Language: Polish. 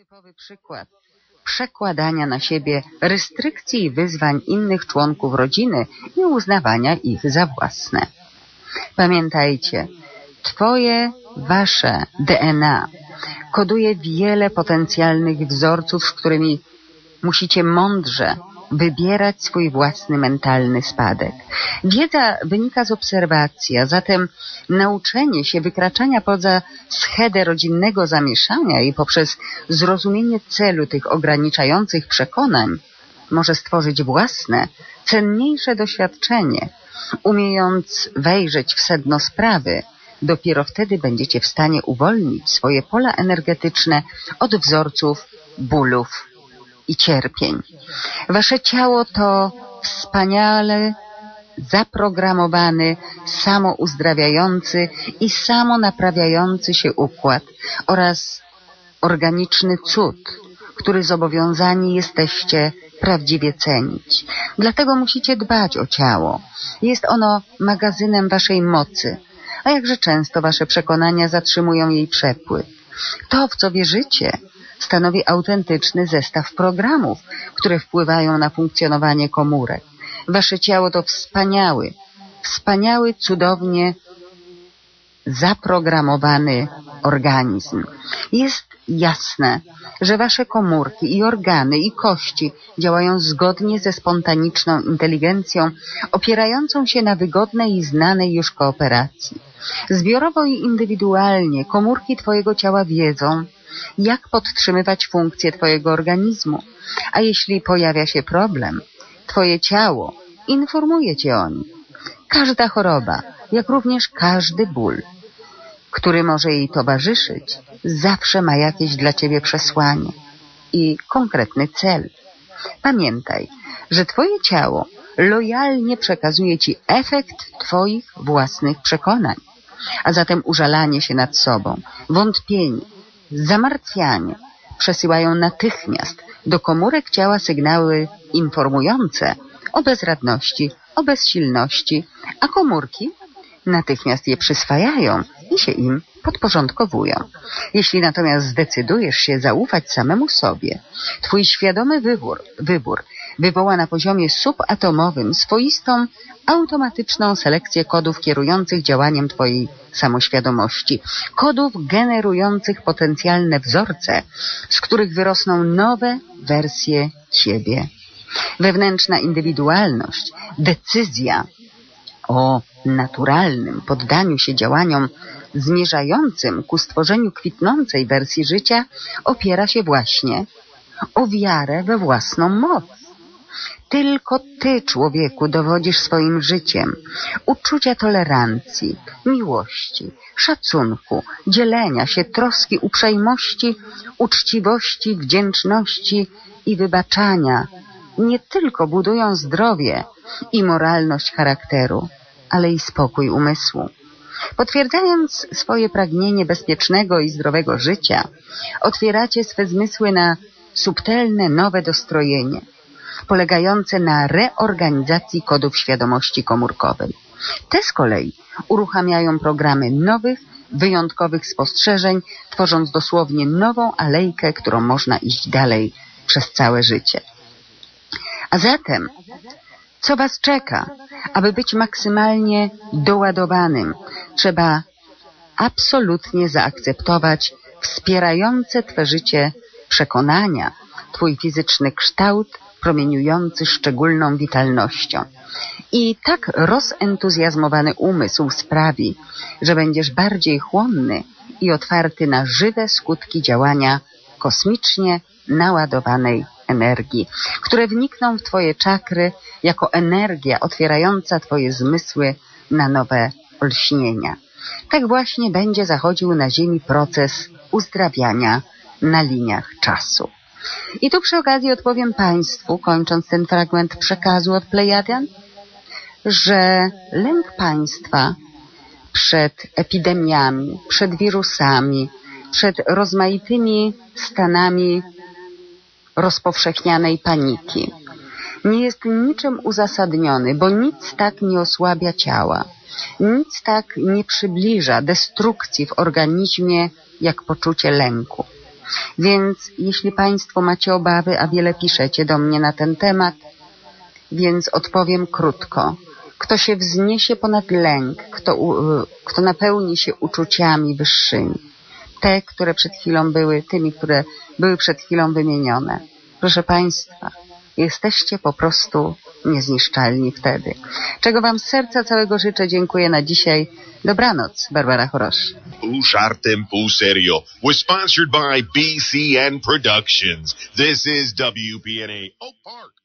typowy przykład przekładania na siebie restrykcji i wyzwań innych członków rodziny i uznawania ich za własne. Pamiętajcie, Twoje, Wasze DNA koduje wiele potencjalnych wzorców, z którymi musicie mądrze wybierać swój własny mentalny spadek. Wiedza wynika z obserwacji, a zatem nauczenie się wykraczania poza schedę rodzinnego zamieszania i poprzez zrozumienie celu tych ograniczających przekonań może stworzyć własne, cenniejsze doświadczenie. Umiejąc wejrzeć w sedno sprawy, dopiero wtedy będziecie w stanie uwolnić swoje pola energetyczne od wzorców bólów i cierpień. Wasze ciało to wspaniale zaprogramowany, samouzdrawiający i samonaprawiający się układ oraz organiczny cud, który zobowiązani jesteście prawdziwie cenić. Dlatego musicie dbać o ciało. Jest ono magazynem waszej mocy, a jakże często wasze przekonania zatrzymują jej przepływ. To, w co wierzycie, stanowi autentyczny zestaw programów, które wpływają na funkcjonowanie komórek. Wasze ciało to wspaniały, wspaniały, cudownie zaprogramowany organizm. Jest jasne, że wasze komórki i organy i kości działają zgodnie ze spontaniczną inteligencją opierającą się na wygodnej i znanej już kooperacji. Zbiorowo i indywidualnie komórki twojego ciała wiedzą, jak podtrzymywać funkcję Twojego organizmu. A jeśli pojawia się problem, Twoje ciało informuje Cię o nim. Każda choroba, jak również każdy ból, który może jej towarzyszyć, zawsze ma jakieś dla Ciebie przesłanie i konkretny cel. Pamiętaj, że Twoje ciało lojalnie przekazuje Ci efekt Twoich własnych przekonań, a zatem użalanie się nad sobą, wątpienie, zamartwianie przesyłają natychmiast do komórek ciała sygnały informujące o bezradności, o bezsilności, a komórki natychmiast je przyswajają i się im podporządkowują. Jeśli natomiast zdecydujesz się zaufać samemu sobie, twój świadomy wybór, wybór wywoła na poziomie subatomowym swoistą, automatyczną selekcję kodów kierujących działaniem Twojej samoświadomości, kodów generujących potencjalne wzorce, z których wyrosną nowe wersje Ciebie. Wewnętrzna indywidualność, decyzja o naturalnym poddaniu się działaniom zmierzającym ku stworzeniu kwitnącej wersji życia opiera się właśnie o wiarę we własną moc. Tylko ty, człowieku, dowodzisz swoim życiem uczucia tolerancji, miłości, szacunku, dzielenia się, troski, uprzejmości, uczciwości, wdzięczności i wybaczania. Nie tylko budują zdrowie i moralność charakteru, ale i spokój umysłu. Potwierdzając swoje pragnienie bezpiecznego i zdrowego życia, otwieracie swe zmysły na subtelne, nowe dostrojenie – polegające na reorganizacji kodów świadomości komórkowej. Te z kolei uruchamiają programy nowych, wyjątkowych spostrzeżeń, tworząc dosłownie nową alejkę, którą można iść dalej przez całe życie. A zatem, co Was czeka? Aby być maksymalnie doładowanym, trzeba absolutnie zaakceptować wspierające Twe życie przekonania, Twój fizyczny kształt, promieniujący szczególną witalnością. I tak rozentuzjazmowany umysł sprawi, że będziesz bardziej chłonny i otwarty na żywe skutki działania kosmicznie naładowanej energii, które wnikną w Twoje czakry jako energia otwierająca Twoje zmysły na nowe olśnienia. Tak właśnie będzie zachodził na Ziemi proces uzdrawiania na liniach czasu. I tu przy okazji odpowiem Państwu, kończąc ten fragment przekazu od Plejadian, że lęk Państwa przed epidemiami, przed wirusami, przed rozmaitymi stanami rozpowszechnianej paniki nie jest niczym uzasadniony, bo nic tak nie osłabia ciała, nic tak nie przybliża destrukcji w organizmie jak poczucie lęku. Więc jeśli Państwo macie obawy, a wiele piszecie do mnie na ten temat, więc odpowiem krótko. Kto się wzniesie ponad lęk, kto, kto napełni się uczuciami wyższymi, te, które przed chwilą były, tymi, które były przed chwilą wymienione. Proszę Państwa, jesteście po prostu niezniszczalni wtedy. Czego Wam z serca całego życzę. Dziękuję na dzisiaj. Dobranoc, Barbara Chorosz. Pół żartem, pół serio was sponsored by BCN Productions. This is WPNA Oak Park.